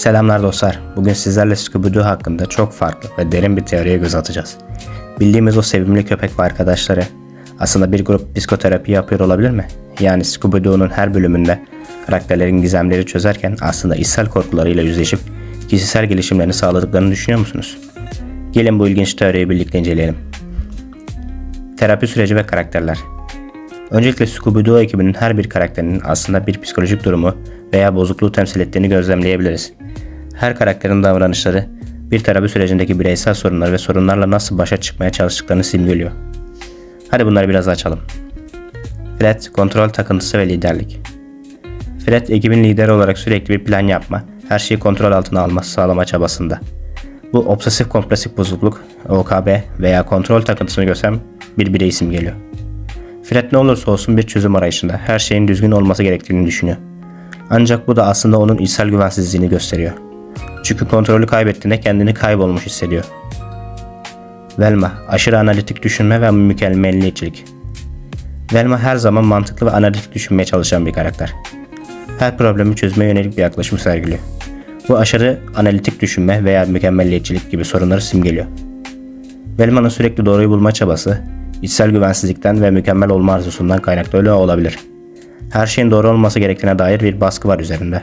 Selamlar dostlar. Bugün sizlerle Scooby-Doo hakkında çok farklı ve derin bir teoriye göz atacağız. Bildiğimiz o sevimli köpek ve arkadaşları aslında bir grup psikoterapi yapıyor olabilir mi? Yani Scooby-Doo'nun her bölümünde karakterlerin gizemleri çözerken aslında içsel korkularıyla yüzleşip kişisel gelişimlerini sağladıklarını düşünüyor musunuz? Gelin bu ilginç teoriyi birlikte inceleyelim. Terapi süreci ve karakterler Öncelikle Scooby-Doo ekibinin her bir karakterinin aslında bir psikolojik durumu veya bozukluğu temsil ettiğini gözlemleyebiliriz. Her karakterin davranışları bir terapi sürecindeki bireysel sorunlar ve sorunlarla nasıl başa çıkmaya çalıştıklarını simgeliyor. Hadi bunları biraz açalım. Fred, kontrol takıntısı ve liderlik. Fred, ekibin lideri olarak sürekli bir plan yapma, her şeyi kontrol altına alma sağlama çabasında. Bu obsesif kompulsif bozukluk, OKB veya kontrol takıntısını gösteren bir birey simgeliyor. Fred ne olursa olsun bir çözüm arayışında her şeyin düzgün olması gerektiğini düşünüyor. Ancak bu da aslında onun içsel güvensizliğini gösteriyor. Çünkü kontrolü kaybettiğinde kendini kaybolmuş hissediyor. Velma, aşırı analitik düşünme ve mükemmelliyetçilik. Velma her zaman mantıklı ve analitik düşünmeye çalışan bir karakter. Her problemi çözmeye yönelik bir yaklaşım sergiliyor. Bu aşırı analitik düşünme veya mükemmelliyetçilik gibi sorunları simgeliyor. Velma'nın sürekli doğruyu bulma çabası, içsel güvensizlikten ve mükemmel olma arzusundan kaynaklı öyle olabilir. Her şeyin doğru olması gerektiğine dair bir baskı var üzerinde.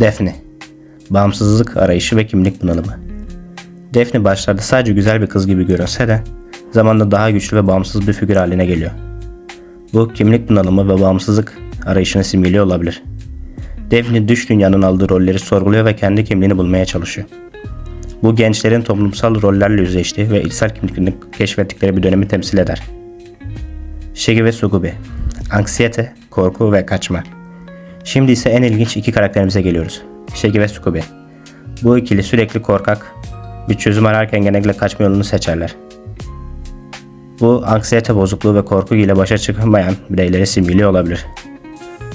Daphne Bağımsızlık arayışı ve kimlik bunalımı Daphne başlarda sadece güzel bir kız gibi görünse de zamanla daha güçlü ve bağımsız bir figür haline geliyor. Bu kimlik bunalımı ve bağımsızlık arayışını simgeliyor olabilir. Daphne dış dünyanın aldığı rolleri sorguluyor ve kendi kimliğini bulmaya çalışıyor. Bu gençlerin toplumsal rollerle yüzleştiği ve içsel kimliklerini keşfettikleri bir dönemi temsil eder. Shaggy ve Sugubi Anksiyete, korku ve kaçma. Şimdi ise en ilginç iki karakterimize geliyoruz. Shaggy ve Scooby. Bu ikili sürekli korkak, bir çözüm ararken genellikle kaçma yolunu seçerler. Bu anksiyete bozukluğu ve korku ile başa çıkamayan bireyleri simgeliyor olabilir.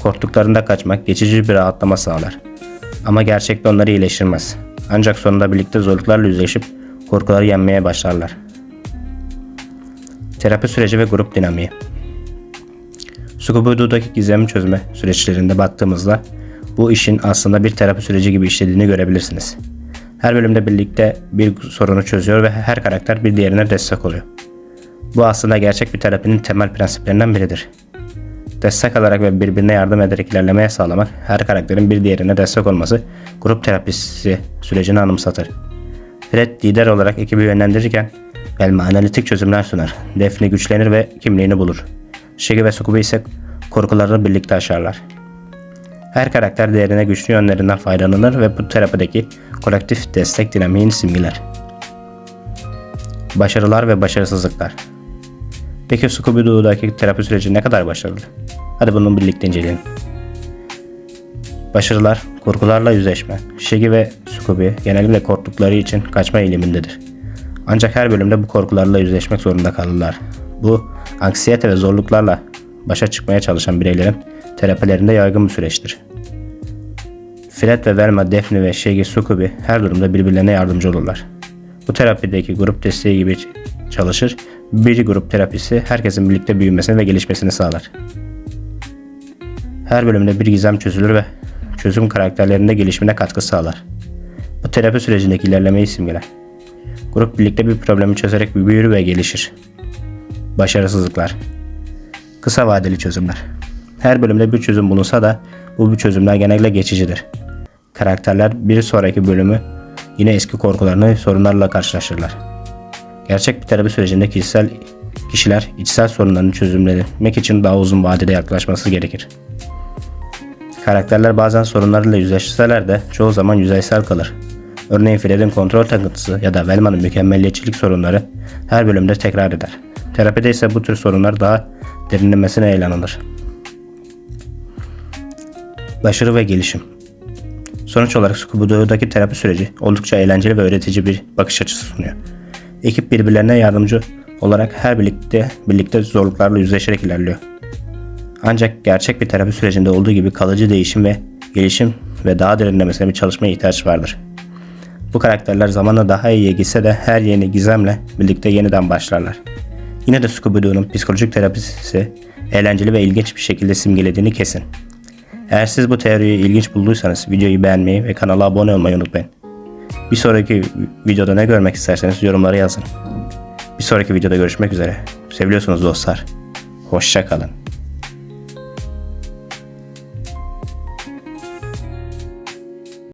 Korktuklarında kaçmak geçici bir rahatlama sağlar. Ama gerçekte onları iyileştirmez. Ancak sonunda birlikte zorluklarla yüzleşip korkuları yenmeye başlarlar. Terapi süreci ve grup dinamiği Scooby-Doo'daki gizemi çözme süreçlerinde baktığımızda bu işin aslında bir terapi süreci gibi işlediğini görebilirsiniz. Her bölümde birlikte bir sorunu çözüyor ve her karakter bir diğerine destek oluyor. Bu aslında gerçek bir terapinin temel prensiplerinden biridir. Destek alarak ve birbirine yardım ederek ilerlemeye sağlamak, her karakterin bir diğerine destek olması grup terapisi sürecini anımsatır. Fred lider olarak ekibi yönlendirirken Velma analitik çözümler sunar. Daphne güçlenir ve kimliğini bulur. Shaggy ve Scooby ise korkularını birlikte aşarlar. Her karakter değerine güçlü yönlerinden faydalanır ve bu terapideki kolektif destek dinamiğini simgeler. Başarılar ve başarısızlıklar Peki Scooby-Doo'daki terapi süreci ne kadar başarılı? Hadi bunu birlikte inceleyelim. Başarılar, korkularla yüzleşme. Shaggy ve Scooby genellikle korktukları için kaçma eğilimindedir. Ancak her bölümde bu korkularla yüzleşmek zorunda kalırlar. Bu, anksiyete ve zorluklarla başa çıkmaya çalışan bireylerin terapilerinde yaygın bir süreçtir. Fred ve Velma, Daphne ve Shaggy Scooby her durumda birbirlerine yardımcı olurlar. Bu terapideki grup desteği gibi çalışır. Bir grup terapisi herkesin birlikte büyümesini ve gelişmesini sağlar. Her bölümde bir gizem çözülür ve çözüm karakterlerinde gelişimine katkı sağlar. Bu terapi sürecindeki ilerlemeyi simgeler. Grup birlikte bir problemi çözerek büyür ve gelişir. Başarısızlıklar Kısa vadeli çözümler Her bölümde bir çözüm bulunsa da bu bir çözümler genellikle geçicidir. Karakterler bir sonraki bölümü yine eski korkularını sorunlarla karşılaşırlar. Gerçek bir terapi sürecinde kişisel kişiler içsel sorunlarını çözümlemek için daha uzun vadede yaklaşması gerekir. Karakterler bazen sorunlarıyla yüzleşseler de çoğu zaman yüzeysel kalır. Örneğin Fred'in kontrol takıntısı ya da Velma'nın mükemmelliyetçilik sorunları her bölümde tekrar eder. Terapide ise bu tür sorunlar daha derinlemesine ele alınır. Başarı ve gelişim Sonuç olarak Scooby-Doo'daki terapi süreci oldukça eğlenceli ve öğretici bir bakış açısı sunuyor. Ekip birbirlerine yardımcı olarak her birlikte birlikte zorluklarla yüzleşerek ilerliyor. Ancak gerçek bir terapi sürecinde olduğu gibi kalıcı değişim ve gelişim ve daha derinlemesine bir çalışmaya ihtiyaç vardır. Bu karakterler zamanla daha iyiye gitse de her yeni gizemle birlikte yeniden başlarlar. Yine de Scooby-Doo'nun psikolojik terapisi eğlenceli ve ilginç bir şekilde simgelediğini kesin. Eğer siz bu teoriyi ilginç bulduysanız videoyu beğenmeyi ve kanala abone olmayı unutmayın. Bir sonraki videoda ne görmek isterseniz yorumlara yazın. Bir sonraki videoda görüşmek üzere. Seviyorsunuz dostlar. Hoşça kalın.